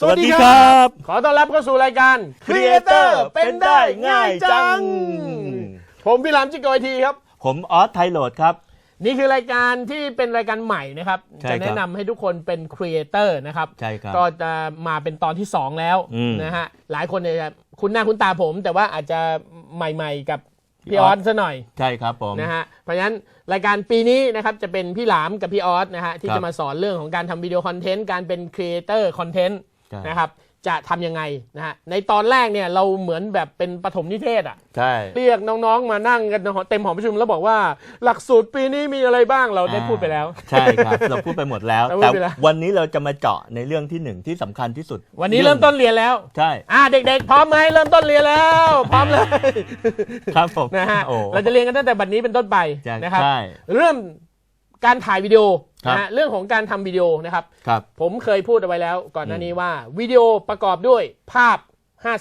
สวัสดีครับ ขอต้อนรับเข้าสู่รายการ Creator เป็นได้ง่ายจัง ผมพี่หลามจิกโกไอทีครับ ผมออสไทยโหลดครับ นี่คือรายการที่เป็นรายการใหม่นะครับ ใช่ครับจะแนะนำให้ทุกคนเป็นครีเอเตอร์นะครับ ใช่ครับก็จะมาเป็นตอนที่ 2 แล้วอืมนะฮะ หลายคนเนี่ยจะคุ้นหน้าคุ้นตาผม แต่ว่าอาจจะใหม่ๆกับพี่พี่ออออส สซะหน่อยใช่ครับผม นะฮะ เพราะฉะนั้นรายการปีนี้นะครับจะเป็นพี่หลามกับพี่ออสนะฮะที่ครับ จะมาสอนเรื่องของการทำวิดีโอคอนเทนต์ การเป็นครีเอเตอร์คอนเทนต์ใช่ นะครับ จะทำยังไงนะฮะในตอนแรกเนี่ยเราเหมือนแบบเป็นปฐมนิเทศอะใช่เรียกน้องๆมานั่งกันเต็มหอประชุมแล้วบอกว่าหลักสูตรปีนี้มีอะไรบ้างเราได้พูดไปแล้ว ใช่ครับ เราพูดไปหมดแล้วเราพูดแต่ไปแล้ววันนี้เราจะมาเจาะในเรื่องที่หนึ่งที่สำคัญที่สุด วันนี้เริ่มต้นเรียนแล้วใช่อ่าเด็กๆ พร้อมไหมเริ่มต้นเรียนแล้วพร้อมเลยครับผมนะฮะโอ้เราจะเรียนกันตั้งแต่บัดนี้เป็นต้นไปใช่นะครับใช่เริ่ม การถ่ายวิดีโอครับนะฮะเรื่องของการทำวิดีโอนะครับครับ ผมเคยพูดเอาไว้แล้วก่อนหน้านี้ว่าวิดีโอประกอบด้วยภาพ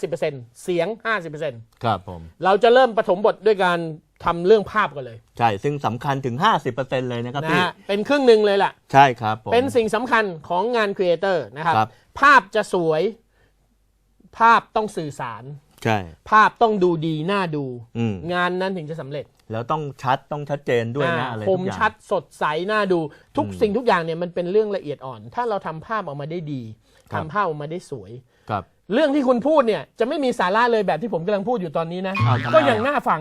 50%เสียง 50%ครับผมเราจะเริ่มปฐมบทด้วยการทำเรื่องภาพกันเลย ใช่ ซึ่งสำคัญถึง 50%เลยนะครับนะพี่ฮะเป็นครึ่งหนึ่งเลยล่ะ ใช่ครับผมเป็นสิ่งสำคัญของงานครีเอเตอร์นะครับครับภาพจะสวย ภาพต้องสื่อสาร ใช่ ภาพต้องดูดีน่าดูอืมงานนั้นถึงจะสำเร็จ แล้วต้องชัดต้องชัดเจนด้วยนะอ่าอะไรคทุมกอย่างชัดสดใสน่าดูทุกอืมสิ่งทุกอย่างเนี่ยมันเป็นเรื่องละเอียดอ่อน ถ้าเราทำภาพออกมาได้ดีครัทำบภาพออกมาได้สวยครับเรื่องที่คุณพูดเนี่ยจะไม่มีสาระเลยแบบที่ผมกำลังพูดอยู่ตอนนี้นะอ้าวทำไมก็ยังน่าฟัง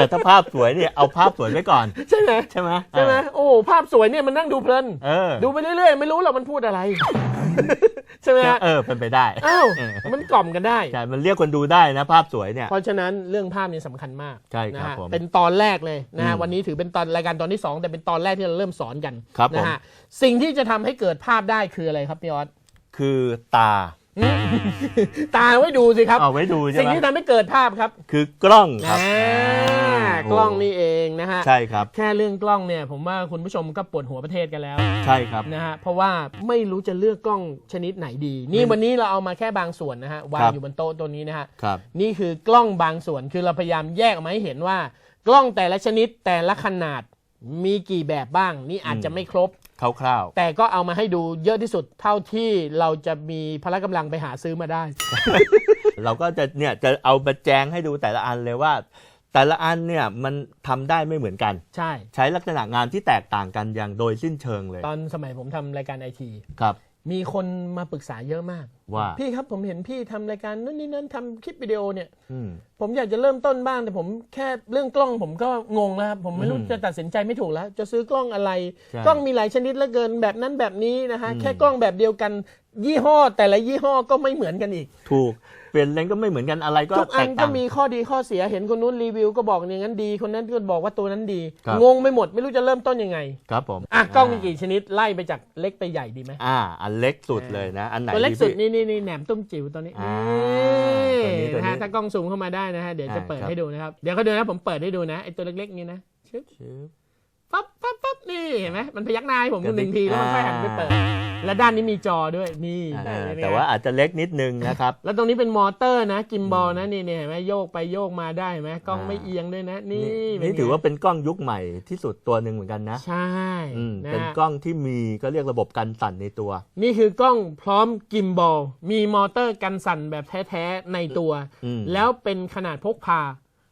แต่ถ้าภาพสวยเนี่ยเอาภาพสวยไว้ก่อน ใช่ไหมใช่ไหมใช่ไหมโอ้ภาพสวยเนี่ยมันนั่งดูเพลินเออดูไปเรื่อยๆ ไม่รู้หรอกมันพูดอะไร ใช่ไหมฮะเออเป็นไปได้อ้าวเออมันกล่อมกันได้ ใช่มันเรียกคนดูได้นะ ภาพสวยเนี่ย เพราะฉะนั้นเรื่องภาพนี่สำคัญมากใช่ครับนะฮะผมเป็นตอนแรกเลยนะฮะอืมวันนี้ถือเป็นตอนรายการตอนที่2แต่เป็นตอนแรกที่เราเริ่มสอนกันครับผม นะฮะสิ่งที่จะทำให้เกิดภาพได้คืออะไรครับพี่ออสคือตาอืมตาไว้ดูสิครับ เอาไว้ดูใช่สิ่งไหมที่ทำให้เกิดภาพครับคือกล้องครับอ่าอ่า กล้องนี่เองนะฮะใช่ครับ แค่เรื่องกล้องเนี่ยผมว่าคุณผู้ชมก็ปวดหัวประเทศกันแล้วใช่ครับนะฮะเพราะว่าไม่รู้จะเลือกกล้องชนิดไหนดี นี่วันนี้เราเอามาแค่บางส่วนนะฮะวางครับอยู่บนโต๊ะตัวนี้นะฮะครับนี่คือกล้องบางส่วนคือเราพยายามแยกออกมาให้เห็นว่า กล้องแต่ละชนิดแต่ละขนาดมีกี่แบบบ้างนี่อาจจะไม่ครบคร่าวแต่ก็เอามาให้ดูเยอะที่สุดเท่าที่เราจะมีพละกำลังไปหาซื้อมาได้ๆเราก็จะเนี่ยจะเอามาแจงให้ดูแต่ละอันเลยว่า แต่ละอันเนี่ยมันทำได้ไม่เหมือนกัน ใช่ ใช้ลักษณะงานที่แตกต่างกันอย่างโดยสิ้นเชิงเลย ตอนสมัยผมทำรายการไอทีครับ มีคนมาปรึกษาเยอะมาก ว่า พี่ครับผมเห็นพี่ทำรายการนู่นนี่นั่นทำคลิปวิดีโอเนี่ยอืมผมอยากจะเริ่มต้นบ้างแต่ผมแค่เรื่องกล้องผมก็งงแล้วครับผมไม่รู้อืมจะตัดสินใจไม่ถูกแล้ว จะซื้อกล้องอะไรใช่กล้องมีหลายชนิดเหลือเกินแบบนั้นแบบนี้นะฮะอืมแค่กล้องแบบเดียวกัน ยี่ห้อแต่ละยี่ห้อก็ไม่เหมือนกันอีก ถูก เปลี่ยนเลนส์ก็ไม่เหมือนกันอะไรก็ทุกอัแตนกก็ต่าง มีข้อดีข้อเสียเห็นคนนู้นรีวิวก็บอกอย่างนั้นดี คนนั้นก็บอกว่าตัวนั้นดี ครับ งงไปหมดไม่รู้จะเริ่มต้นยังไงครับผมอะกล้องมีกี่ชนิดไล่ไปจากเล็กไปใหญ่ดีไหมอ่าอันเล็กสุดเลยนะ อันไหนตัวเล็กสุดพี่ นี่นี่นี่แหนมตุ้มจิ๋วตัวนี้อ่านี่ตัวนี้ตัวนี้นะฮะถ้ากล้องซูมเข้ามาได้นะฮะเดี๋ยวจะอ่าเปิดครับ ให้ดูนะครับเดี๋ยวเขาดูนะผมเปิดให้ดูนะไอตัวเล็กๆนี่นะชึบชึบ ปั๊บปั๊บปั๊บนี่เห็นไหมมันพยักหน้าให้ผมกระดิกหนึ่งทีแล้วมันค่อยหันไปเปิดและด้านนี้มีจอด้วยนี่อ่าได้เลยแต่ว่าอาจจะเล็กนิดนึงนะครับ แล้วตรงนี้เป็นมอเตอร์นะกิมบอลนะนี่เนี่ยเห็นไหมโยกไปโยกมาได้เห็นไหมกล้องอ่าไม่เอียงด้วยนะ นี่นี่เป็ไงถือว่าเป็นกล้องยุคใหม่ที่สุดตัวหนึ่งเหมือนกันนะ ใช่อืมนะเป็นฮะกล้องที่มีก็เรียกระบบกันสั่นในตัว นี่คือกล้องพร้อมกิมบอลมีมอเตอร์กันสั่นแบบแท้ๆในตัวอืมแล้วเป็นขนาดพกพา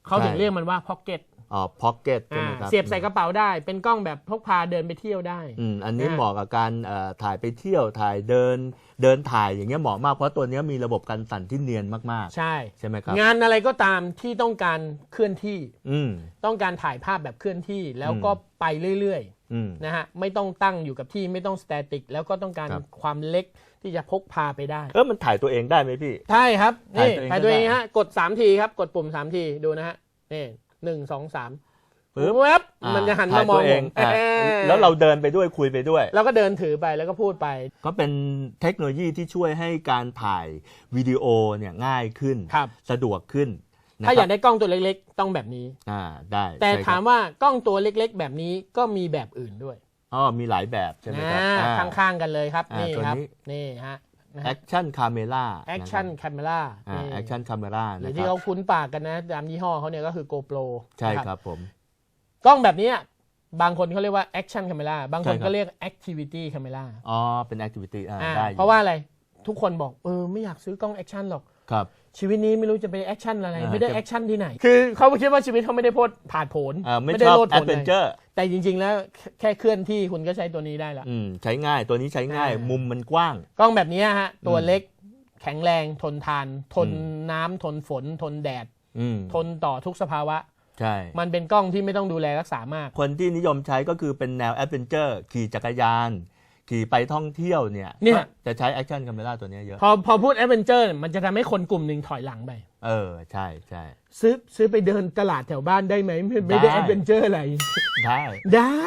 เขาถึงใช่เรียกมันว่าพ็อกเก็ต อ๋อพ็อกเก็ตใช่ไหมครับเสียบใส่กระเป๋าได้เป็นกล้องแบบพกพาเดินไปเที่ยวได้อืมอันนี้อ่าเหมาะกับการเอ่อถ่ายไปเที่ยวถ่ายเดินเดินถ่ายอย่างเงี้ยเหมาะมากเพราะตัวเนี้ยมีระบบกันสั่นที่เนียนมากใช่ๆใช่ไหมครับงานอะไรก็ตามที่ต้องการเคลื่อนที่อืมต้องการถ่ายภาพแบบเคลื่อนที่แล้วก็ไปเรื่อยอืมนะฮะไม่ต้องตั้งอยู่กับที่ไม่ต้องสแตติกแล้วก็ต้องการครับความเล็กที่จะพกพาไปได้ เออมันถ่ายตัวเองได้ไหมพี่ใช่ครับนี่ถ่าถ่ายยตัตัววเอเองงก็ได้ฮะกด3ทีครับกดปุ่ม3ทีดูนะฮะนี่ หนึ่งสองสามปึ๊บแวบอ่ามันจะหันถ่มายมองตัวเอผงมอะเอ๊ะแล้วเราเดินไปด้วยคุยไปด้วย แล้วก็เดินถือไปแล้วก็พูดไป ก็เป็นเทคโนโลยีที่ช่วยให้การถ่ายวิดีโอเนี่ยง่ายขึ้นครับสะดวกขึ้นนะถ้าอยากครับได้กล้องตัวเล็กๆ ต้องแบบนี้อ่าได้ แต่ใช่ครับถามว่ากล้องตัวเล็กๆ แบบนี้ก็มีแบบอื่นด้วยอ๋อมีหลายแบบใช่ไหมครับอ่าอ่าข้างๆกันเลยครับอ่านี่ตัวครับนี้นี่ฮะ แอคชั่นคาเมล่าแอคชั่นแคม e ราอ่าแอคชั่นคาเมล่าหรืนะอคที่รัเขาบคุ้นปากกันนะตามยี่ห้อเขาเนี่ยก็คือ GoPro ใช่นะครับผม กล้องแบบเนี้ยบางคนเขาเรียกว่า Action Camera บางคนใช่ครับก็เรียก Activity Camera อ๋อ เป็นแอคทิวิตี้อ่าอ่าได้อยู่เพราะว่าอะไรทุกคนบอกเออไม่อยากซื้อกล้องแอคชั่นหรอกครับ ชีวิตนี้ไม่รู้จะไปแอคชั่นอะไรอ่าไม่ได้จะแอคชั่นที่ไหน คือเขาคิดว่าชีวิตเขาไม่ได้โพดผ่านผลอ่าไม่ได้ชอบโลดแอผดลเวนเจอร์แต่จริง ๆ แล้วแค่เคลื่อนที่คุณก็ใช้ตัวนี้ได้ละอืมใช้ง่ายตัวนี้ใช้ง่ายอ่ามุมุมมันกว้าง กล้องแบบนี้ฮะ ตัวอืมเล็กแข็งแรงทนทาน ทนอืมน้ำทนฝน ทนแดดอืมทนต่อทุกสภาวะใช่ มันเป็นกล้องที่ไม่ต้องดูแลรักษามาก คนที่นิยมใช้ก็คือเป็นแนวแอดเวนเจอร์ขี่จักรยาน ขี่ไปท่องเที่ยวเนี่ยเนี่ยก็จะใช้แอคชั่นคาเมล่าตัวเนี้ยเยอะพอพอพูดแอดเวนเจอร์มันจะทำให้คนกลุ่มหนึ่งถอยหลังไป เออใช่ใช่ซื้อซื้อไปเดินตลาดแถวบ้านได้ไหมไม่ไม่ได้ได้แอดเวนเจอร์อะไร ได้ ได้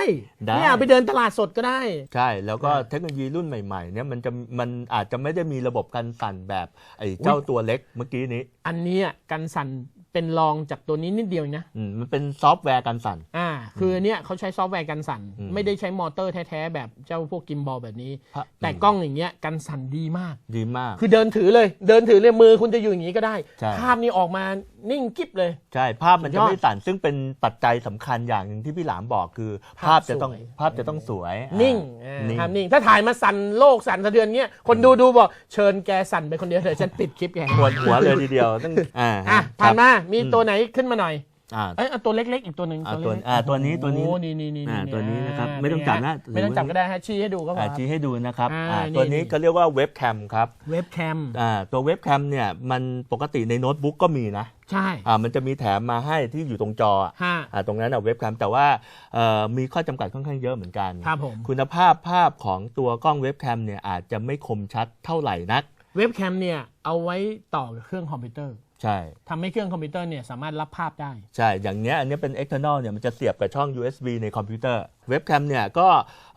ได้ เนี่ยไปเดินตลาดสดก็ได้ ใช่แล้วก็อ่าเทคโนโลยีรุ่นใหม่ๆเนี่ยมันจะมันอาจจะไม่ได้มีระบบกันสั่นแบบไอ้เจ้าตัวเล็กเมื่อกี้นี้ อันเนี้ยกันสั่น เป็นรองจากตัวนี้นิดเดียวเองนะอืมมันเป็นซอฟต์แวร์กันสั่น อ่า คืออนเนี้ยเขาใช้ซอฟต์แวร์กันสั่น อืมไม่ได้ใช้มอเตอร์แท้ๆแบบเจ้าพวกกิมบอลแบบนี้พระแต่กล้องอย่างเงี้ยกันสั่นดีมาก ดีมาก คือเดินถือเลย เดินถือเลยมือคุณจะอยู่อย่างนี้ก็ได้ ใช่ ภาพนี้ออกมานิ่งกิ๊บเลย ใช่ ภาพมันสุจะดยอดไม่สั่น ซึ่งเป็นปัจจัยสำคัญอย่างหนึ่งที่พี่หลามบอกคือ ภาภาพพจะต้องสวย ภาพจะต้องสวยอ่านิ่งอ่านิ่ง ภาพนิ่ง ถ้าถ่ายมาสั่นโลกสั่นสะเทือนเงี้ย คนดูดูบอกเชิญแกสั่นไปคนเดียวเถอะฉันปิดคลิปแกปวดหัวเลยทีเดียวต้องอ่าอะครัผ่าบนมามีตัวไหนขึ้นมาหน่อยอ่าเอ้ยเอาตัวเล็กๆ อีกตัวหนึ่งอ่าตัวเล็กตัวอ่าตัวนี้ตัวนี้โอ้นี่นี่นี่อ่าตัวนี้นะครับอ่าไม่ต้องจับนะไม่ต้องจับก็ได้ฮะชี้ให้ดูก็พออ่าครับชี้ให้ดูนะครับอ่าอ่านี่ตัวนี้นี่ก็เรียกว่าเว็บแคมครับเว็บแคมอ่าตัวเว็บแคมเนี่ยมันปกติในโน้ตบุ๊กก็มีนะใช่อ่ามันจะมีแถมมาให้ที่อยู่ตรงจออะฮะอ่าตรงนั้นอะเว็บแคมแต่ว่าเอ่อมีข้อจำกัดค่อนข้างเยอะเหมือนกันครับผมคุณภาพภาพของตัวกล้องเว็บแคมเนี่ยอาจจะไม่คมชัดเท่าไหร่นักเว็บแคมเนี่ยเอาไว้ต่อกับเครื่องคอมพิวเตอร์ ใช่ทำให้เครื่องคอมพิวเตอร์เนี่ยสามารถรับภาพได้ ใช่ อย่างเนี้ยอันเนี้ยเป็น external เนี่ยมันจะเสียบกับช่อง USB ในคอมพิวเตอร์ เว็บแคมเนี่ยก็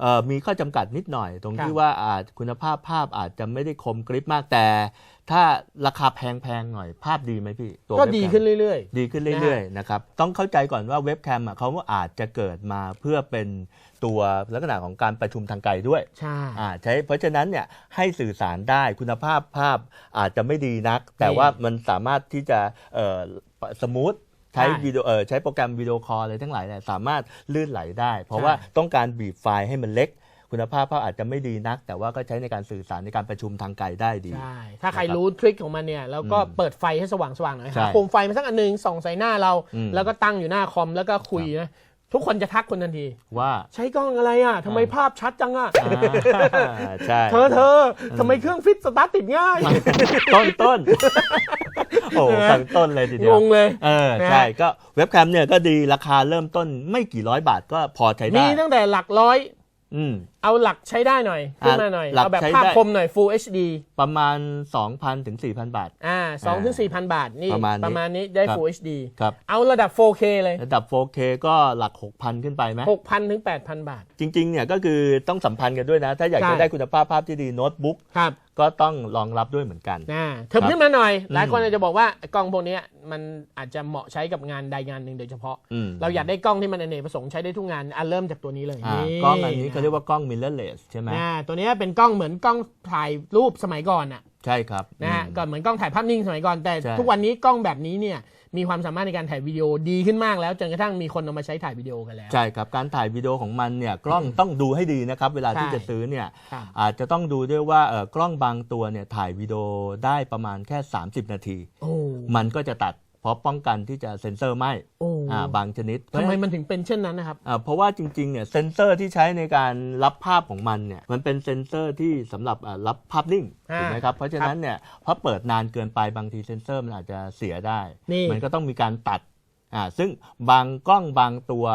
เอ่อมีข้อจำกัดนิดหน่อย ตรงครัที่บว่าอาจคุณภาพภาพอาจจะไม่ได้คมกริปมากแต่ ถ้าราคาแพงๆหน่อยภาพดีไหมพี่ ตัวก็เว็บแคมดีขึ้นเรื่อยดีขึ้นเรื่อยๆนะครับต้องเข้าใจก่อนว่าเว็บแคมอะเขาอาจจะเกิดมาเพื่อเป็นตัวลักษณะของการประชุมทางไกลด้วยๆใช่อ่าใช้เพราะฉะนั้นเนี่ยให้สื่อสารได้คุณภาพภาพอาจจะไม่ดีนัก แต่ว่ามันสามารถที่จะเอ่อสมูทใช้ใช่วิดีโอเอ่อใช้โปรแกรมวิดีโอคอลอะไรทั้งหลายเนี่ยสามารถลื่นไหลได้ เพราะใช่ว่าต้องการบีบไฟล์ให้มันเล็ก คุณภาพภาพอาจจะไม่ดีนัก แต่ว่าก็ใช้ในการสื่อสารในการประชุมทางไกลได้ดี ใช่ ถ้าใครนะครับรู้ทริคของมันเนี่ยแล้วก็อืมเปิดไฟให้สว่างๆหน่อยใช่หาโคมไฟมาสักอันหนึงส่องใส่หน้าเราอืมแล้วก็ตั้งอยู่หน้าคอมแล้วก็คุยนะทุกคนจะทักคนทันที ว่าใช้กล้องอะไรอะทำไมอ่าภาพชัดจังอะอ่าใช่เธอเธอทำไมเครื่องฟิตสตาร์ทติดง่าย ต้นต้นโอ้ตั้งต้นเลยทีเดีงยวงเลยเออนะฮะใช่ก็เว็บแคมเนี่ยก็ดีราคาเริ่มต้นไม่กี่ร้อยบาทก็พอใช้ได้ มีตั้งแต่หลักร้อย อืม เอาหลักใช้ได้หน่อยขึ้นมาหน่อยหลักเอาแบบใช้ภาพได้คมหน่อย Full HD ประมาณ 2,000ถึง4,000 บาท อ่าสองถึงสี่พันบาท นี่ประมาณนี้ประมาณนี้ได้ครับ Full HD ครับเอาระดับ 4K เลย ระดับ 4K ก็หลัก 6,000 ขึ้นไปไหม6,000ถึง8,000 บาท จริง ๆ เนี่ยก็คือต้องสัมพันธ์กันด้วยนะ ถ้าอยากใช่จะได้คุณภาพภาพที่ดีโน้ตบุ๊กครับก็ต้องรองรับด้วยเหมือนกันนะเถิบขึ้นมาหน่อย หลายคนอืมอาจจะบอกว่ากล้องพวกเนี้ยมันอาจจะเหมาะใช้กับงานใดงานหนึ่งโดยเฉพาะอืมเราอยากได้กล้องที่มันอเนกประสงค์ใช้ได้ทุกงานอะเริ่มจากตัวนี้เลยอ่านี่กล้องอันนี้เขาเรียกว่ากล้อง mirrorless ใช่ไหมนะตัวเนี้ยเป็นกล้องเหมือนกล้องถ่ายรูปสมัยก่อนอะใช่ครับนะฮะอืมก็เหมือนกล้องถ่ายภาพนิ่งสมัยก่อนแต่ใช่ทุกวันนี้กล้องแบบนี้เนี่ยมีความสามารถในการถ่ายวิดีโอดีขึ้นมากแล้วจนกระทั่งมีคนเอามาใช้ถ่ายวิดีโอกันแล้ว ใช่ครับ การถ่ายวิดีโอของมันเนี่ยกล้องต้องดูให้ดีนะครับ เวลาที่ใช่จะซื้อเนี่ยครับอาจจะต้องดูด้วยว่าเอ่อกล้องบางตัวเนี่ยถ่ายวิดีโอได้ประมาณแค่ 30 นาทีโอ้มันก็จะตัด เพราะป้องกันที่จะเซ็นเซอร์ไหมโอ้อ่าบางชนิดทำไมมันถึงเป็นเช่นนั้นนะครับ อ่าเพราะว่าจริงๆเนี่ยเซ็นเซอร์ที่ใช้ในการรับภาพของมันเนี่ยมันเป็นเซ็นเซอร์ที่สำหรับอ่ารับภาพนิ่งอ่าถูกไหมครับเพราะฉะนั้นเนี่ยพอเปิดนานเกินไปบางทีเซ็นเซอร์มันอาจจะเสียได้ นี่ มันก็ต้องมีการตัดอ่าซึ่งบางกล้องบางตัว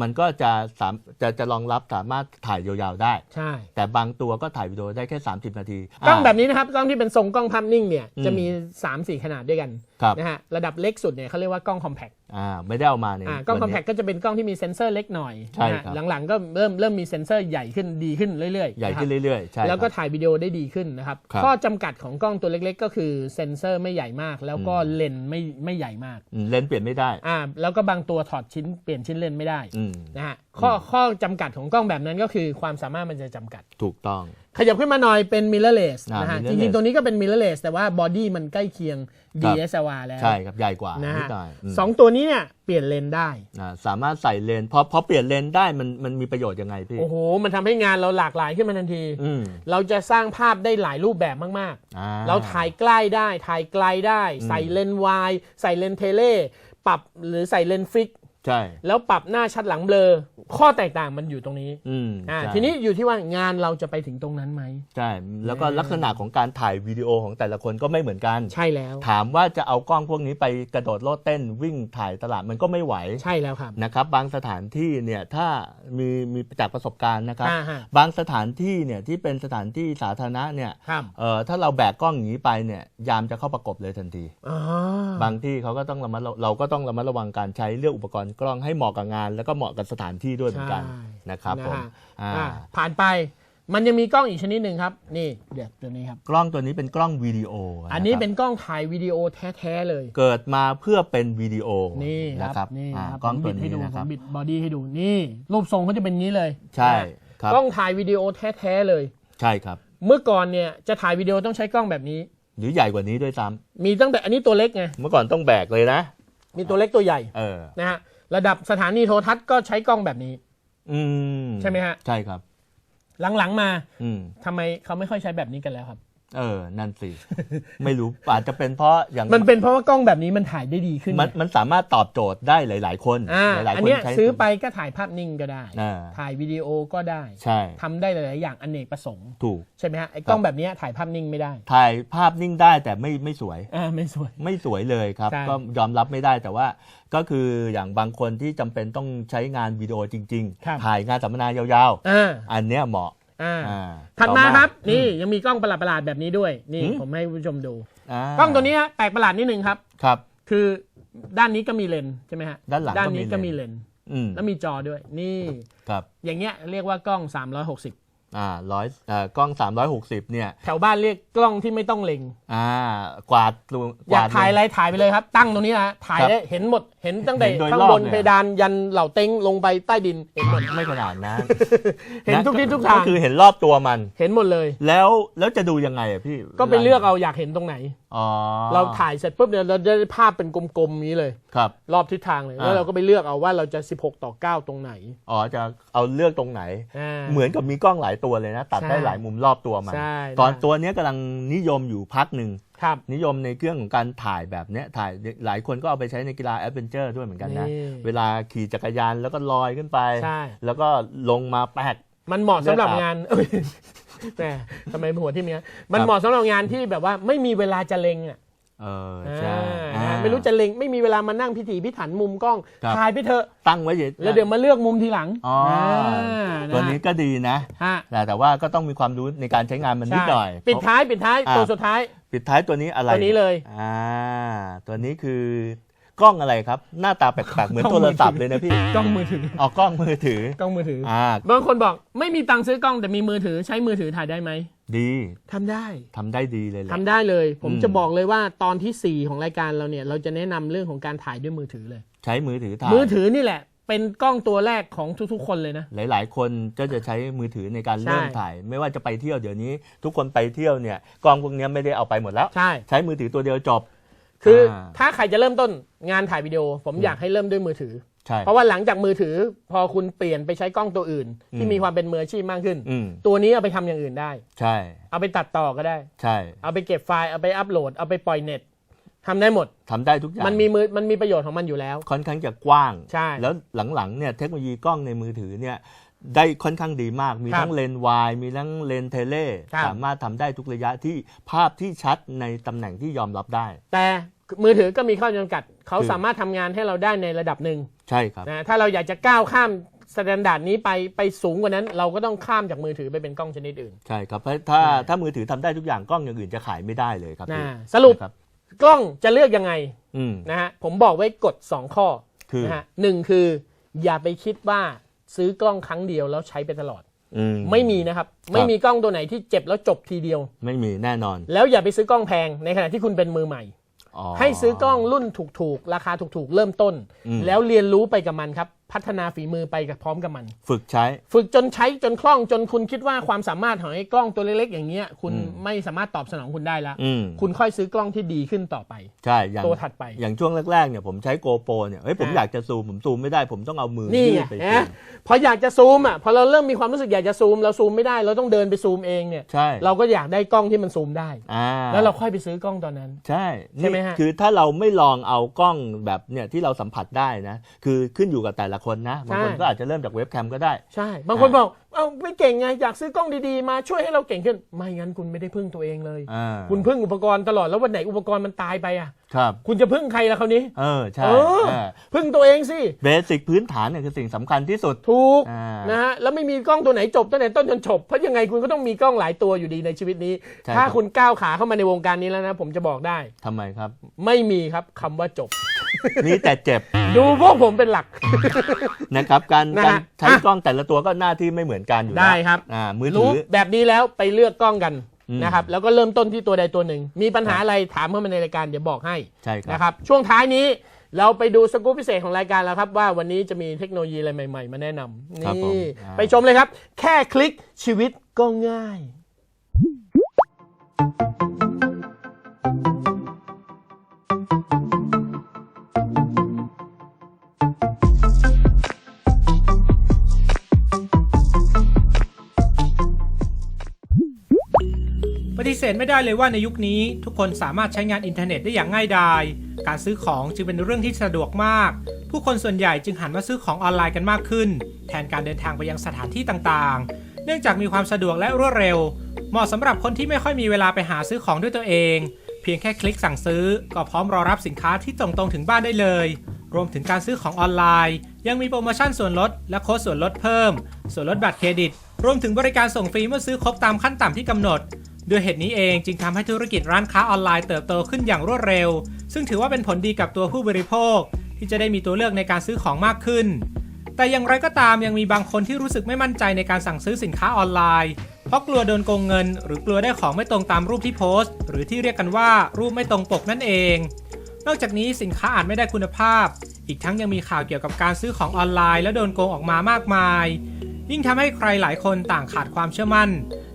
มันก็จะสามจะจะรองรับสามารถถ่ายยาวๆได้ ใช่แต่บางตัวก็ถ่ายวิดีโอได้แค่ 30 นาทีกล้องาแบบนี้นะครับกล้องที่เป็นทรงกล้องภาพนิ่งเนี่ยอืมจะมี 3-4 ขนาดด้วยกันครับ นะฮะระดับเล็กสุดเนี่ยเขาเรียกว่ากล้องคอมแพคอ่าไม่ได้เอามาในอ่ากล้องคอมแพคตัวนี้ก็จะเป็นกล้องที่มีเซ็นเซอร์เล็กหน่อยใช่นะฮะครับหลังๆก็เริ่มเริ่มมีเซ็นเซอร์ใหญ่ขึ้นดีขึ้นเรื่อยๆใหญ่ะครับขึ้นเรื่อยๆใช่แล้วก็ครับถ่ายวิดีโอได้ดีขึ้นนะครับครับข้อจำกัดของกล้องตัวเล็ก ๆ ก็คือเซ็นเซอร์ไม่ใหญ่มาก แล้วก็อืมเลนส์ไม่ไม่ใหญ่มากอืมเลนส์เปลี่ยนไม่ได้อ่าแล้วก็บางตัวถอดชิ้นเปลี่ยนชิ้นเลนส์ไม่ได้อืมนะฮะข้อข้อจำกัดของกล้องแบบนั้นก็คือความสามารถมันจะจำกัดถูกต้อง ขยับขึ้นมาหน่อยเป็น mirrorless อ่านะฮะ mirrorless จริงๆ ตัวนี้ก็เป็น mirrorless แต่ว่าบอดี้มันใกล้เคียง ครับ DSLR แล้วใช่ครับใหญ่กว่านะนิฮะดหน่อยมสองตัวนี้เนี่ยเปลี่ยนเลนส์ได้ อ่าสามารถใส่เลนส์พอพอเปลี่ยนเลนส์ได้มันมันมีประโยชน์ยังไงพี่โอ้โห มันทำให้งานเราหลากหลายขึ้นมาทันที อืมเราจะสร้างภาพได้หลายรูปแบบมากอ่ๆเราถ่ายใกล้ได้ถ่ายไกลได้อืมใส่เลนส์วายใส่เลนส์เทเลปรับหรือใส่เลนส์ฟิก ใช่ แล้วปรับหน้าชัดหลังเบลอ ข้อแตกต่างมันอยู่ตรงนี้อืมอ่าใช่ทีนี้อยู่ที่ว่างานเราจะไปถึงตรงนั้นไหม ใช่ แล้วก็ลักษณะของการถ่ายวิดีโอของแต่ละคนก็ไม่เหมือนกัน ใช่แล้ว ถามว่าจะเอากล้องพวกนี้ไปกระโดดโลดเต้นวิ่งถ่ายตลาดมันก็ไม่ไหว ใช่แล้วครับ นะครับบางสถานที่เนี่ยถ้ามีมีจากประสบการณ์นะครับ อ่าฮะ บางสถานที่เนี่ยที่เป็นสถานที่สาธารณะเนี่ยครับเอ่อถ้าเราแบกกล้องอย่างนี้ไปเนี่ยยามจะเข้าประกบเลยทันที อ๋อ บางที่เขาก็ต้องระมัดระเราก็ต้องระมัดระวังการใช้เลือกอุปกรณ์กล้องให้เหมาะกับงาน แล้วก็เหมาะกับสถานที่ด้วยเหมือนกันใช่นะครับผมนะฮะอ่า อ่าผ่านไปมันยังมีกล้องอีกชนิดหนึ่งครับ นี่เดี๋ยวตัวนี้ครับ กล้องตัวนี้เป็นกล้องวิดีโออันนี้ะครับเป็นกล้องถ่ายวิดีโอแท้ๆเลย เกิดมาเพื่อเป็นวิดีโอนี่คนะครัรับบนี่อ่าครับกล้องผมตับิวดให้นี้ดูนะผครัมบ บิดบอดี้ให้ดูนี่รูปทรงเขาจะเป็นอย่างนี้เลยใช่นะครับ กล้องถ่ายวิดีโอแท้ๆเลย ใช่ครับ เมื่อก่อนเนี่ยจะถ่ายวิดีโอต้องใช้กล้องแบบนี้ หรือใหญ่กว่านี้ด้วยซ้มีตั้งแต่อันนี้ตัวเล็กไงำเมื่อก่อนต้องแบกเลยนะ มีตัวเล็กตัวใหญ่เออ นะฮะ ระดับสถานีโทรทัศน์ก็ใช้กล้องแบบนี้ อืมใช่ไหมฮะ ใช่ครับ หลังๆมา อืม ทำไมเขาไม่ค่อยใช้แบบนี้กันแล้วครับ เออ นั่นสิ ไม่รู้อาจจะเป็นเพราะอย่างมันเป็นเพราะว่ากล้องแบบนี้มันถ่ายได้ดีขึ้น มันไงมันสามารถตอบโจทย์ได้หลาย ๆ คนอ่าหลายๆอันคนเนี้ยใช้ซื้อไปก็ถ่ายภาพนิ่งก็ได้อ่าถ่ายวิดีโอก็ได้ใช่ทำได้หลาย ๆ อย่างอเนกประสงค์ถูกใช่ไหมฮะไอ้กล้องแบบเนี้ยถ่ายภาพนิ่งไม่ได้ ถ่ายภาพนิ่งได้แต่ไม่ไม่สวยอ่าไม่สวย ไม่สวยเลยครับใช่ก็ยอมรับไม่ได้แต่ว่าก็คืออย่างบางคนที่จำเป็นต้องใช้งานวิดีโอจริงครับๆถ่ายงานสัมมนายาวอ่าๆอันเนี้ยเหมาะอ่าอ่า ถัดมาต่อครับ นี่ยังมีกล้องประหลาดๆแบบนี้ด้วย นี่หืมผมให้ผู้ชมดูากล้องตัวนี้ฮะแปลกประหลาดนิดนึงครับครับ คือด้านนี้ก็มีเลนส์ใช่ไหมฮะด้านหลังก็ด้านนี้ก็มีมีเลเลนส์นส์อืมแล้วมีจอด้วย นี่ครับ อย่างเงี้ยเรียกว่ากล้อง 360 อ่าร้อยอ่ากล้อง 360 เนี่ย แถวบ้านเรียกกล้องที่ไม่ต้องเล็ง อ่ากวาดลงอยากวดลถ่ายอะไรถ่ายไปเลยครับ ตั้งตรงนี้นะถ่ายครับได้เห็นหมดเห็นตั้งแต่เห็นโดยข้างรอบบนเลย เพดานยันเหล่าเต็งลงไปใต้ดินเห็นหมด ไม่ขนาดนั้นเห็นทุกทิศทุกทาง ก็คือเห็นรอบตัวมัน เห็นหมดเลย แล้วแล้วจะดูยังไงอะพี่ก็ไปเลือกเอาอยากเห็นตรงไหน อ๋อเราถ่ายเสร็จปุ๊บเนี่ยเราจะได้ภาพเป็นกลมๆนี้เลย ครับ รอบทิศทางเลยอ่าแล้วเราก็ไปเลือกเอาว่าเราจะ 16 ต่อ 9 ตรงไหนอ๋อจะเอาเลือกตรงไหน อ่า เหมือนกับมีกล้องหลายตัวเลยนะ ตัดใช่ได้หลายมุมรอบตัวมัน ใช่ตอนได้ตัวเนี้ยกำลังนิยมอยู่พักหนึ่ง ครับนิยมในเครื่องของการถ่ายแบบเนี้ยถ่ายหลายคนก็เอาไปใช้ในกีฬาแอดเวนเจอร์ด้วยเหมือนกันนะ นี่ เวลาขี่จักรยานแล้วก็ลอยขึ้นไป ใช่ แล้วก็ลงมาแปก มันเหมาะสำหรับเลือกเอางานเอ้ยแหมทำไมหัวที่เนี้ยมันเหมาะสำหรับงานที่แบบว่าไม่มีเวลาจะเล็งอะ เออใช่อ่าอ่า ไม่รู้จะเล็งไม่มีเวลามานั่งพิถีพิถันมุมกล้องครับ ถ่ายไปเถอะตั้งไว้เฉยแล้วเดี๋ยวมาเลือกมุมทีหลังอ๋ออาตัวนี้ก็ดีนะฮะแต่แต่ว่าก็ต้องมีความรู้ในการใช้งานมันนิดใช่หน่อยปิดท้ายปิดท้ายอ่า ตัวสุดท้าย ปิดท้ายตัวนี้อะไรตัวนี้เลย อ่า ตัวนี้คือกล้องอะไรครับ หน้าตาแปลกๆ เหมือนกล้โทองมืรอถือศัพท์เลยนะพี่กล้องมือถืออ๋อกล้องมือถือ กล้องมือถือ อ่า บางคนบอกไม่มีตังค์ซื้อกล้องแต่มีมือถือใช้มือถือถ่ายได้ไหม ดีทำได้ทำได้ดีเลยแหละ ทำได้เลย ผมอืม จะบอกเลยว่าตอนทีสี่4 ของรายการเราเนี่ย เราจะแนะนำเรื่องของการถ่ายด้วยมือถือเลย ใช้มือถือถ่าย มือถือนี่แหละ เป็นกล้องตัวแรกของทุกๆ คนเลยนะ หลาย ๆ คนก็จะใช้มือถือในการเริ่มใช่ถ่าย ไม่ว่าจะไปเที่ยวเดี๋ยวนี้ ทุกคนไปเที่ยวเนี่ยกล้องพวกเนี้ยไม่ได้เอาไปหมดแล้ว ใช่ ใช้มือถือตัวเดียวจบ คืออา ถ้าใครจะเริ่มต้นงานถ่ายวิดีโอ ผมอยากให้เริ่มด้วยมือถือ ใช่ เพราะว่าหลังจากมือถือพอคุณเปลี่ยนไปใช้กล้องตัวอื่น ที่อืมมีความเป็นมืออาชีพมากขึ้น อืมตัวนี้เอาไปทำอย่างอื่นได้ ใช่ เอาไปตัดต่อก็ได้ ใช่เอาไปเก็บไฟล์เอาไปอัปโหลด เอาไปปล่อยเน็ตทำได้หมด ทำได้ทุกอย่างมันมีมือมันมีประโยชน์ของมันอยู่แล้ว ค่อนข้างจะกว้าง ใช่แล้วหลังๆเนี่ยเทคโนโลยีกล้องในมือถือเนี่ยได้ค่อนข้างดีมาก มีครับทั้งเลนส์วายมีทั้งเลนส์เทเลครับ สามารถทำได้ทุกระยะที่ภาพที่ชัดในตำแหน่งที่ยอมรับได้ แต่ มือถือก็มีข้อจำกัด เขาคือสามารถทำงานให้เราได้ในระดับหนึ่งใช่ครับนะถ้าเราอยากจะก้าวข้ามสแตนดาร์ดนี้ไปไปสูงกว่านั้น เราก็ต้องข้ามจากมือถือไปเป็นกล้องชนิดอื่น ใช่ครับเพราะถ้าใช่ถ้ามือถือทำได้ทุกอย่างกล้องอย่างอื่นจะขายไม่ได้เลยครับนะพี่สรุปนะครับกล้องจะเลือกยังไงอืม นะฮะผมบอกไว้กฎ2 ข้อคือ นะฮะหนึ่งคือ อย่าไปคิดว่าซื้อกล้องครั้งเดียวแล้วใช้ไปตลอด อืม ไม่มีนะครับ ไม่มีกล้องตัวไหนที่เจ็บแล้วจบทีเดียว ไม่มีแน่นอน แล้วอย่าไปซื้อกล้องแพงในขณะที่คุณเป็นมือใหม่อ๋อ ให้ซื้อกล้องรุ่นถูกๆ ราคาถูกๆ เริ่มต้นอืมแล้วเรียนรู้ไปกับมันครับ พัฒนาฝีมือไปกับพร้อมกับมัน ฝึกใช้ ฝึกจนใช้จนคล่องจนคุณคิดว่าความสามารถของไอ้กล้องตัวเล็กๆอย่างเงี้ย คุณอืมไม่สามารถตอบสนองคุณได้แล้วอืม คุณค่อยซื้อกล้องที่ดีขึ้นต่อไป ใช่อย่างตัวถัดไป อย่างช่วงแรกๆเนี่ยผมใช้โกโปรเนี่ยเฮ้ยผมอ่าอยากจะซูมผมซูมไม่ได้ ผมต้องเอามือนี่ยื่ไงนไปเห็นไหมซูมพออยากจะซูมอะพอเราเริ่มมีความรู้สึกอยากจะซูม เราซูมไม่ได้เราต้องเดินไปซูมเองเนี่ย ใช่เราก็อยากได้กล้องที่มันซูมได้ อ่าแล้วเราค่อยไปซื้อกล้องตอนนั้น ใช่ใช่ไหมฮะนี่คือถ้าเราไม่ลองเอากล้องแบบเนี่ยที่เราสัมผัสได้นะ คือขึ้นอยู่กับแต่ละคนนะบางคนก็อาจจะเริ่มจากเว็บแคมก็ได้ ใช่ บางคนบอกเอ้าไม่เก่งไงอยากซื้อกล้องดีๆ มาช่วยให้เราเก่งขึ้น ไม่งั้นคุณไม่ได้พึ่งตัวเองเลยอ่าคุณพึ่งอุปกรณ์ตลอดแล้ววันไหนอุปกรณ์มันตายไปอะครับคุณจะพึ่งใครล่ะคราวนี้ เออใช่เออเออพึ่งตัวเองสิเบสิกพื้นฐานเนี่ยคือสิ่งสำคัญที่สุดถูกอ่านนะฮะแล้วไม่มีกล้องตัวไหนจบตั้งแต่ต้นจนจบเพราะยังไงคุณก็ต้องมีกล้องหลายตัวอยู่ดีในชีวิตนี้ใช่ถ้ารับคุณก้าวขาเข้ามาในวงการนี้แล้วนะ ผมจะบอกได้ทำไมครับ ไม่มีครับคำว่าจบ นี่แต่เจ็บดูพวกผมเป็นหลัก นะครับ การนะฮะการใช้อะ กล้องแต่ละตัวก็หน้าที่ไม่เหมือนกันอยู่แล้วได้ครับ อ่ามือถืรู้อ แบบนี้แล้วไปเลือกกล้องกันอืม นะครับ แล้วก็เริ่มต้นที่ตัวใดตัวหนึ่ง มีปัญหาอะไรถามเข้ามาในรายการเดี๋ยวบอกให้ใช่ครับ นะครับ ช่วงท้ายนี้เราไปดูสกู๊ปพิเศษของรายการแล้วครับ ว่าวันนี้จะมีเทคโนโลยีอะไรใหม่ ๆ มาแนะนำครับผมนี่อ่า ไปชมเลยครับ แค่คลิกชีวิตก็ง่าย เสธไม่ได้เลยว่าในยุคนี้ ทุกคนสามารถใช้งานอินเทอร์เน็ตได้อย่างง่ายดาย การซื้อของจึงเป็นเรื่องที่สะดวกมาก ผู้คนส่วนใหญ่จึงหันมาซื้อของออนไลน์กันมากขึ้น แทนการเดินทางไปยังสถานที่ต่างๆ เนื่องจากมีความสะดวกและรวดเร็ว เหมาะสำหรับคนที่ไม่ค่อยมีเวลาไปหาซื้อของด้วยตัวเอง เพียงแค่คลิกสั่งซื้อ ก็พร้อมรอรับสินค้าที่ส่งตรงถึงบ้านได้เลย รวมถึงการซื้อของออนไลน์ ยังมีโปรโมชั่นส่วนลดและโค้ดส่วนลดเพิ่ม ส่วนลดบัตรเครดิต รวมถึงบริการส่งฟรีเมื่อซื้อครบตามขั้นต่ำที่กำหนด ด้วยเหตุนี้เองจึงทำให้ธุรกิจร้านค้าออนไลน์เติบโตขึ้นอย่างรวดเร็ว ซึ่งถือว่าเป็นผลดีกับตัวผู้บริโภค ที่จะได้มีตัวเลือกในการซื้อของมากขึ้น แต่อย่างไรก็ตามยังมีบางคนที่รู้สึกไม่มั่นใจในการสั่งซื้อสินค้าออนไลน์ เพราะกลัวโดนโกงเงิน หรือกลัวได้ของไม่ตรงตามรูปที่โพสต์ หรือที่เรียกกันว่ารูปไม่ตรงปกนั่นเอง นอกจากนี้สินค้าอาจไม่ได้คุณภาพ อีกทั้งยังมีข่าวเกี่ยวกับการซื้อของออนไลน์ และโดนโกงออกมามากมาย ยิ่งทำให้ใครหลายคนต่างขาดความเชื่อมั่น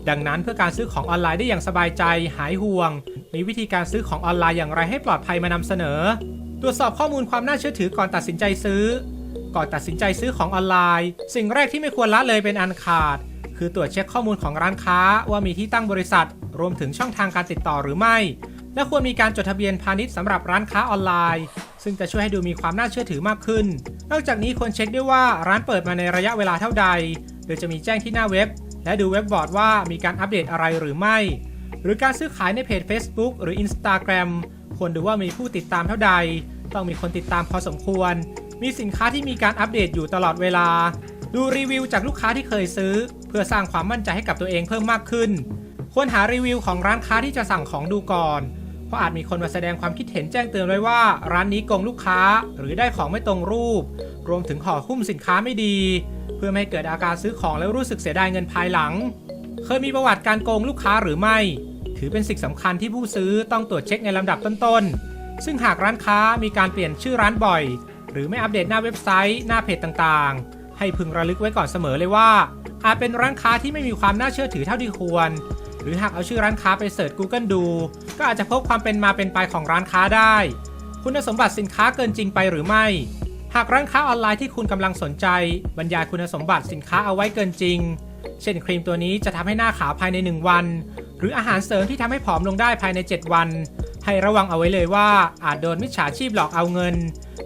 ดังนั้นเพื่อการซื้อของออนไลน์ได้อย่างสบายใจ หายห่วง มีวิธีการซื้อของออนไลน์อย่างไรให้ปลอดภัยมานำเสนอ ตรวจสอบข้อมูลความน่าเชื่อถือก่อนตัดสินใจซื้อ ก่อนตัดสินใจซื้อของออนไลน์ สิ่งแรกที่ไม่ควรละเลยเป็นอันขาด คือตรวจเช็คข้อมูลของร้านค้า ว่ามีที่ตั้งบริษัท รวมถึงช่องทางการติดต่อหรือไม่ และควรมีการจดทะเบียนพาณิชย์สำหรับร้านค้าออนไลน์ ซึ่งจะช่วยให้ดูมีความน่าเชื่อถือมากขึ้น นอกจากนี้ควรเช็คด้วยว่าร้านเปิดมาในระยะเวลาเท่าใด โดยจะมีแจ้งที่หน้าเว็บ และดูเว็บบอร์ดว่ามีการอัปเดตอะไรหรือไม่ หรือการซื้อขายในเพจ Facebook หรือ Instagram ควรดูว่ามีผู้ติดตามเท่าใด ต้องมีคนติดตามพอสมควร มีสินค้าที่มีการอัปเดตอยู่ตลอดเวลา ดูรีวิวจากลูกค้าที่เคยซื้อ เพื่อสร้างความมั่นใจให้กับตัวเองเพิ่มมากขึ้น ควรหารีวิวของร้านค้าที่จะสั่งของดูก่อน เพราะอาจมีคนมาแสดงความคิดเห็นแจ้งเตือนไว้ว่า ร้านนี้โกงลูกค้าหรือได้ของไม่ตรงรูป รวมถึงห่อหุ้มสินค้าไม่ดี เพื่อไม่ให้เกิดอาการซื้อของแล้วรู้สึกเสียดายเงินภายหลัง เคยมีประวัติการโกงลูกค้าหรือไม่ ถือเป็นสิ่งสำคัญที่ผู้ซื้อต้องตรวจเช็คในลำดับต้นๆ ซึ่งหากร้านค้ามีการเปลี่ยนชื่อร้านบ่อย หรือไม่อัปเดตหน้าเว็บไซต์หน้าเพจต่างๆ ให้พึงระลึกไว้ก่อนเสมอเลยว่า อาจเป็นร้านค้าที่ไม่มีความน่าเชื่อถือเท่าที่ควร หรือหากเอาชื่อร้านค้าไปเสิร์ช Google ดู ก็อาจจะพบความเป็นมาเป็นไปของร้านค้าได้ คุณสมบัติสินค้าเกินจริงไปหรือไม่ หากร้านค้าออนไลน์ที่คุณกำลังสนใจ บรรยายคุณสมบัติสินค้าเอาไว้เกินจริง เช่นครีมตัวนี้จะทำให้หน้าขาวภายใน 1 วัน หรืออาหารเสริมที่ทำให้ผอมลงได้ภายใน 7 วัน ให้ระวังเอาไว้เลยว่าอาจโดนมิจฉาชีพหลอกเอาเงิน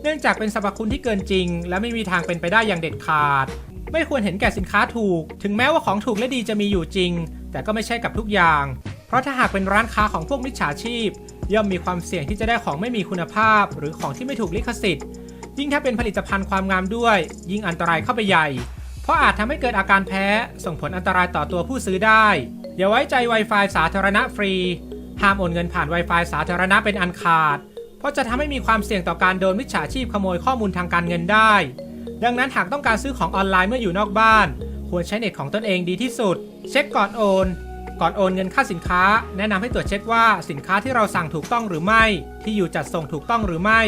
เนื่องจากเป็นสรรพคุณที่เกินจริง และไม่มีทางเป็นไปได้อย่างเด็ดขาด ไม่ควรเห็นแก่สินค้าถูก ถึงแม้ว่าของถูกและดีจะมีอยู่จริง แต่ก็ไม่ใช่กับทุกอย่าง ราะถ้าหากเป็นร้านค้าของพวกมิจฉาชีพ ย่อมมีความเสี่ยงที่จะได้ของไม่มีคุณภาพ หรือของที่ไม่ถูกลิขสิทธิ์ ยิ่งถ้าเป็นผลิตภัณฑ์ความงามด้วย ยิ่งอันตรายเข้าไปใหญ่ เพราะอาจทำให้เกิดอาการแพ้ ส่งผลอันตรายต่อตัวผู้ซื้อได้ อย่าไว้ใจ Wi-Fi สาธารณะฟรี ห้ามโอนเงินผ่าน Wi-Fi สาธารณะเป็นอันขาด เพราะจะทำให้มีความเสี่ยงต่อการโดนมิจฉาชีพขโมยข้อมูลทางการเงินได้ ดังนั้นหากต้องการซื้อของออนไลน์เมื่ออยู่นอกบ้าน ควรใช้เน็ตของตนเองดีที่สุด เช็คก่อนโอน ก่อนโอนเงินค่าสินค้า แนะนำให้ตรวจเช็คว่าสินค้าที่เราสั่งถูกต้องหรือไม่ ที่อยู่จัดส่งถูกต้องหรือไม่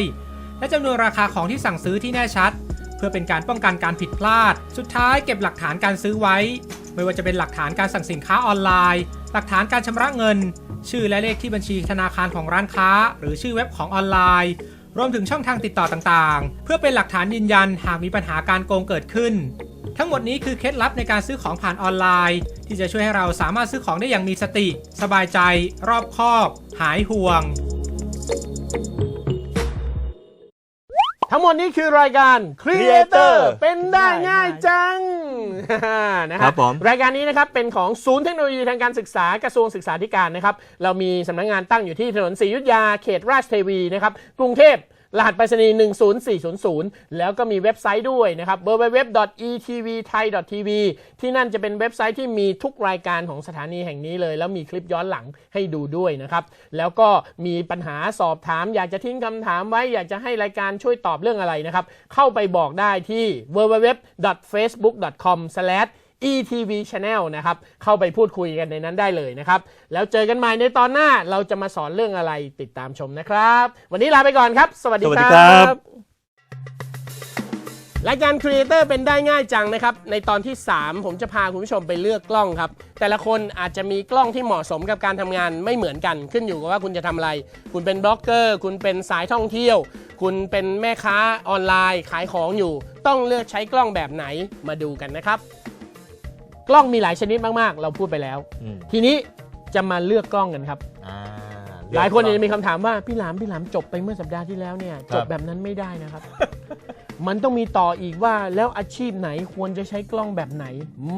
และจำนวนราคาของที่สั่งซื้อที่แน่ชัด เพื่อเป็นการป้องกันการผิดพลาด สุดท้ายเก็บหลักฐานการซื้อไว้ ไม่ว่าจะเป็นหลักฐานการสั่งสินค้าออนไลน์ หลักฐานการชำระเงิน ชื่อและเลขที่บัญชีธนาคารของร้านค้า หรือชื่อเว็บของออนไลน์รวมถึงช่องทางติดต่อต่างๆ เพื่อเป็นหลักฐานยืนยันหากมีปัญหาการโกงเกิดขึ้น ทั้งหมดนี้คือเคล็ดลับในการซื้อของผ่านออนไลน์ ที่จะช่วยให้เราสามารถซื้อของได้อย่างมีสติ สบายใจ รอบคอบ หายห่วง ทั้งหมดนี้คือรายการ Creator Creator เป็นได้ง่ายจัง นะคครัรับบผม รายการนี้นะครับเป็นของศูนย์เทคโนโลยีทางการศึกษากระทรวงศึกษาธิการนะครับ เรามีสำนักงานตั้งอยู่ที่ถนนศรีอยุธยาเขตราชเทวีนะครับ กรุงเทพ รหัสไปรษณีย์10400 แล้วก็มีเว็บไซต์ด้วยนะครับ www.etvthai.tv ที่นั่นจะเป็นเว็บไซต์ที่มีทุกรายการของสถานีแห่งนี้เลย แล้วมีคลิปย้อนหลังให้ดูด้วยนะครับ แล้วก็มีปัญหาสอบถาม อยากจะทิ้งคำถามไว้ อยากจะให้รายการช่วยตอบเรื่องอะไรนะครับ เข้าไปบอกได้ที่ www.facebook.com ETV Channel นะครับ เข้าไปพูดคุยกันในนั้นได้เลยนะครับ แล้วเจอกันใหม่ในตอนหน้าเราจะมาสอนเรื่องอะไรติดตามชมนะครับ วันนี้ลาไปก่อนครับ สวัสดีสวัสคดีรัครับบรายการ Creator เป็นได้ง่ายจังนะครับ ในตอนที่ 3 ผมจะพาคุณผู้ชมไปเลือกกล้องครับ แต่ละคนอาจจะมีกล้องที่เหมาะสมกับการทำงานไม่เหมือนกันขึ้นอยู่กับว่าคุณจะทำอะไร คุณเป็นบล็อกเกอร์ คุณเป็นสายท่องเที่ยว คุณเป็นแม่ค้าออนไลน์ ขายของอยู่ ต้องเลือกใช้กล้องแบบไหนมาดูกันนะครับ กล้องมีหลายชนิดมากๆ เราพูดไปแล้ว อืมทีนี้จะมาเลือกกล้องกันครับ อ่าหลายคนอาจจะมีคำถามว่าพี่หลามพี่หลามจบไปเมื่อสัปดาห์ที่แล้วเนี่ยครับจบแบบนั้นไม่ได้นะครับ มันต้องมีต่ออีกว่าแล้วอาชีพไหนควรจะใช้กล้องแบบไหน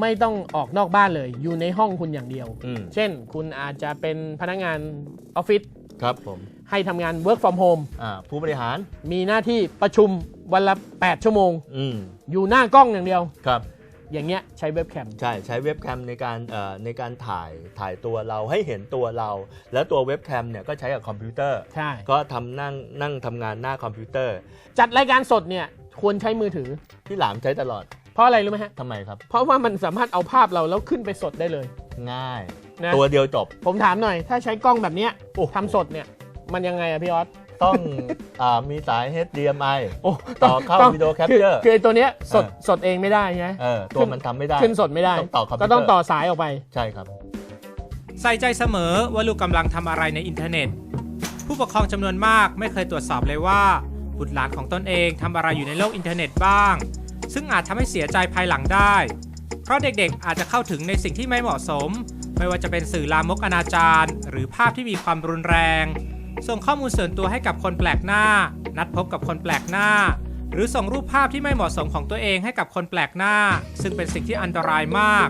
ไม่ต้องออกนอกบ้านเลย อยู่ในห้องคุณอย่างเดียว อืมเช่น คุณอาจจะเป็นพนักงานออฟฟิศครับผมให้ทำงาน work from home อ่าผู้บริหาร มีหน้าที่ประชุมวันละ 8 ชั่วโมง อืมอยู่หน้ากล้องอย่างเดียว ครับ อย่างเงี้ยใช้เว็บแคม ใช่ใช้เว็บแคมในการเอ่อในการถ่ายถ่ายตัวเราให้เห็นตัวเรา แล้วตัวเว็บแคมเนี่ยก็ใช้กับคอมพิวเตอร์ ใช่ ก็ทำนั่งนั่งทำงานหน้าคอมพิวเตอร์ จัดรายการสดเนี่ยควรใช้มือถือ พี่หลามใช้ตลอดเพราะอะไรรู้ไหมฮะ ทำไมครับ เพราะว่ามันสามารถเอาภาพเราแล้วขึ้นไปสดได้เลยง่าย นะตัวเดียวจบ ผมถามหน่อย ถ้าใช้กล้องแบบเนี้ยทำสดเนี่ยมันยังไงอะพี่ออส ต้องอามีสาย HDMI โอ้ต่อเข้าต้องวิดีโอแคปเจอร์คือคือไอ้ตัวเนี้ยสดเออสดเองไม่ได้ใช่ไหมเออตัวมันทำไม่ได้ ขึ้นสดไม่ได้ ต้องต่อคอมพิวเตอร์ก็ต้องต่อสายออกไป ใช่ครับ ใส่ใจเสมอว่าลูกกำลังทำอะไรในอินเทอร์เน็ต ผู้ปกครองจำนวนมากไม่เคยตรวจสอบเลยว่าบุตรหลานของตนเองทำอะไรอยู่ในโลกอินเทอร์เน็ตบ้าง ซึ่งอาจทำให้เสียใจภายหลังได้ เพราะเด็กๆอาจจะเข้าถึงในสิ่งที่ไม่เหมาะสม ไม่ว่าจะเป็นสื่อลามกอนาจารหรือภาพที่มีความรุนแรง ส่งข้อมูลส่วนตัวให้กับคนแปลกหน้า นัดพบกับคนแปลกหน้า หรือส่งรูปภาพที่ไม่เหมาะสมของตัวเองให้กับคนแปลกหน้า ซึ่งเป็นสิ่งที่อันตรายมาก